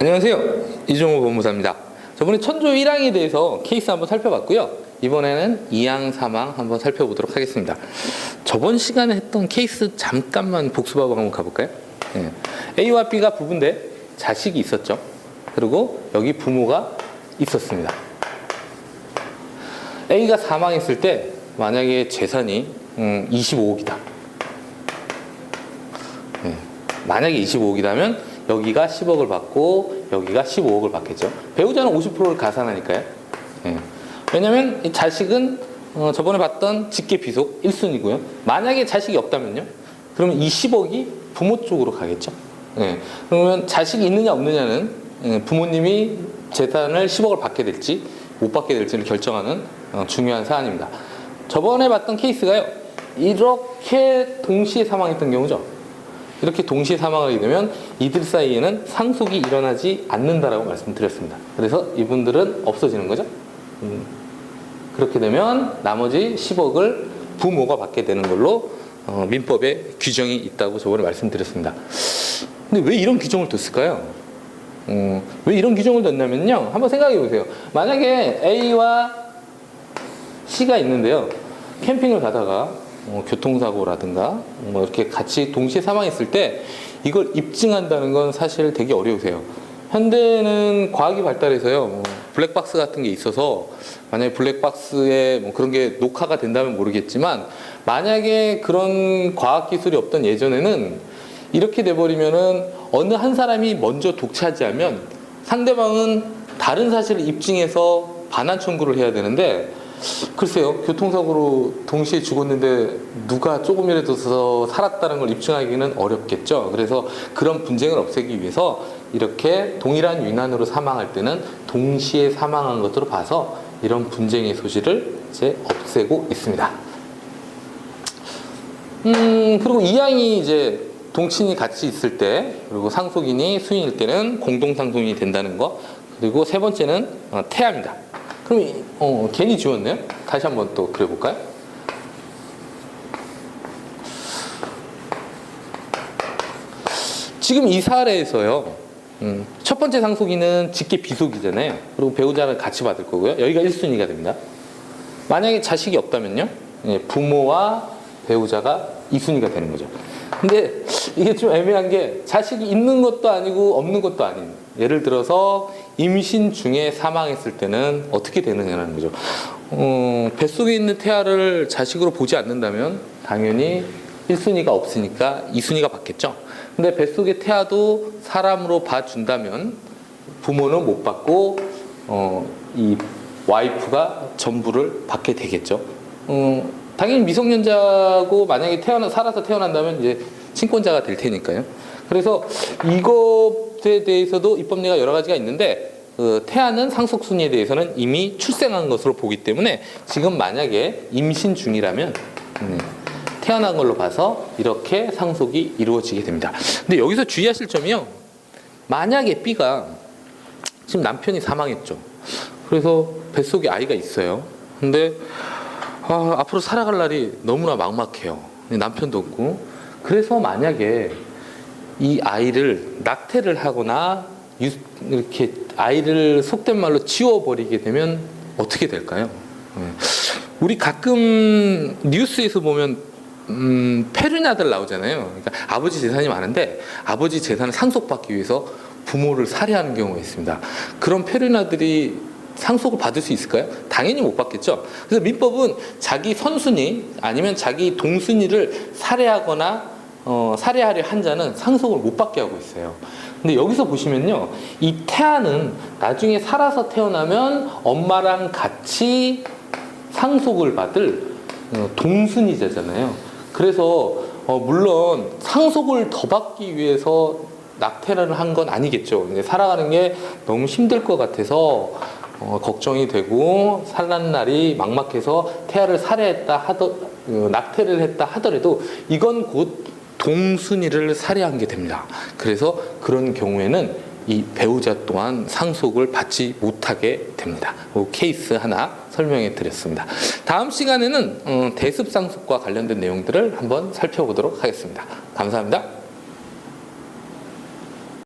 안녕하세요. 이종호 법무사입니다. 저번에 천조 1항에 대해서 케이스 한번 살펴봤고요. 이번에는 2항, 3항 한번 살펴보도록 하겠습니다. 저번 시간에 했던 케이스 잠깐만 복습하고 한번 가볼까요? 예. A와 B가 부부인데 자식이 있었죠. 그리고 여기 부모가 있었습니다. A가 사망했을 때 만약에 재산이 음, 25억이다. 예. 만약에 25억이라면 여기가 10억을 받고 여기가 15억을 받겠죠. 배우자는 50%를 가산하니까요. 예. 왜냐면 이 자식은 어, 저번에 봤던 직계 비속 1순위고요. 만약에 자식이 없다면요. 그러면 이 10억이 부모 쪽으로 가겠죠. 예. 그러면 자식이 있느냐 없느냐는 예, 부모님이 재산을 10억을 받게 될지 못 받게 될지를 결정하는 어, 중요한 사안입니다. 저번에 봤던 케이스가요. 이렇게 동시에 사망했던 경우죠. 이렇게 동시에 사망하게 되면 이들 사이에는 상속이 일어나지 않는다라고 말씀드렸습니다. 그래서 이분들은 없어지는 거죠. 음, 그렇게 되면 나머지 10억을 부모가 받게 되는 걸로 어, 민법에 규정이 있다고 저번에 말씀드렸습니다. 근데 왜 이런 규정을 뒀을까요? 어, 왜 이런 규정을 뒀냐면요. 한번 생각해 보세요. 만약에 A와 C가 있는데요. 캠핑을 가다가 어, 교통사고라든가 뭐 이렇게 같이 동시에 사망했을 때 이걸 입증한다는 건 사실 되게 어려우세요. 현대는 과학이 발달해서요. 뭐 블랙박스 같은 게 있어서 만약에 블랙박스에 뭐 그런 게 녹화가 된다면 모르겠지만 만약에 그런 과학 기술이 없던 예전에는 이렇게 돼버리면은 어느 한 사람이 먼저 독차지하면 상대방은 다른 사실을 입증해서 반환 청구를 해야 되는데 글쎄요 교통사고로 동시에 죽었는데 누가 조금이라도 더 살았다는 걸 입증하기는 어렵겠죠 그래서 그런 분쟁을 없애기 위해서 이렇게 동일한 유난으로 사망할 때는 동시에 사망한 것으로 봐서 이런 분쟁의 소지를 이제 없애고 있습니다 음 그리고 이양이 이제 동친이 같이 있을 때 그리고 상속인이 수인일 때는 공동 상속인이 된다는 거 그리고 세 번째는 어, 태아입니다. 그럼 이- 어, 괜히 지웠네요. 다시 한번 또 그려볼까요? 지금 이 사례에서요. 음, 첫 번째 상속인은 직계 비속이잖아요. 그리고 배우자를 같이 받을 거고요. 여기가 1순위가 됩니다. 만약에 자식이 없다면요. 예, 부모와 배우자가 2순위가 되는 거죠. 근데 이게 좀 애매한 게 자식이 있는 것도 아니고 없는 것도 아닌 예를 들어서 임신 중에 사망했을 때는 어떻게 되느냐는 거죠. 어, 뱃속에 있는 태아를 자식으로 보지 않는다면 당연히 1순위가 없으니까 2순위가 받겠죠. 근데 뱃속의 태아도 사람으로 봐준다면 부모는 못 받고 어, 이 와이프가 전부를 받게 되겠죠. 어, 당연히 미성년자고 만약에 태어나 살아서 태어난다면 이제 친권자가 될 테니까요. 그래서 이것에 대해서도 입법례가 여러 가지가 있는데 그 태아는 상속 순위에 대해서는 이미 출생한 것으로 보기 때문에 지금 만약에 임신 중이라면 음, 태어난 걸로 봐서 이렇게 상속이 이루어지게 됩니다. 근데 여기서 주의하실 점이요. 만약에 B가 지금 남편이 사망했죠. 그래서 뱃속에 아이가 있어요. 근데 아, 앞으로 살아갈 날이 너무나 막막해요. 남편도 없고. 그래서 만약에 이 아이를 낙태를 하거나 유- 이렇게 아이를 속된 말로 지워버리게 되면 어떻게 될까요? 예. 우리 가끔 뉴스에서 보면 음, 페르나들 나오잖아요. 그러니까 아버지 재산이 많은데 아버지 재산을 상속받기 위해서 부모를 살해하는 경우가 있습니다. 그런 페르나들이 상속을 받을 수 있을까요? 당연히 못 받겠죠. 그래서 민법은 자기 선순위 아니면 자기 동순위를 살해하거나 어, 살해하려 한 자는 상속을 못 받게 하고 있어요. 근데 여기서 보시면요, 이 태아는 나중에 살아서 태어나면 엄마랑 같이 상속을 받을 어, 동순이자잖아요. 그래서 어, 물론 상속을 더 받기 위해서 낙태를 한 건 아니겠죠. 근데 살아가는 게 너무 힘들 것 같아서 어, 걱정이 되고 살란 날이 막막해서 태아를 살해했다 하더 어, 낙태를 했다 하더라도 이건 곧 동순이를 살해한 게 됩니다. 그래서 그런 경우에는 이 배우자 또한 상속을 받지 못하게 됩니다. 그 케이스 하나 설명해 드렸습니다. 다음 시간에는 어, 대습 상속과 관련된 내용들을 한번 살펴보도록 하겠습니다. 감사합니다.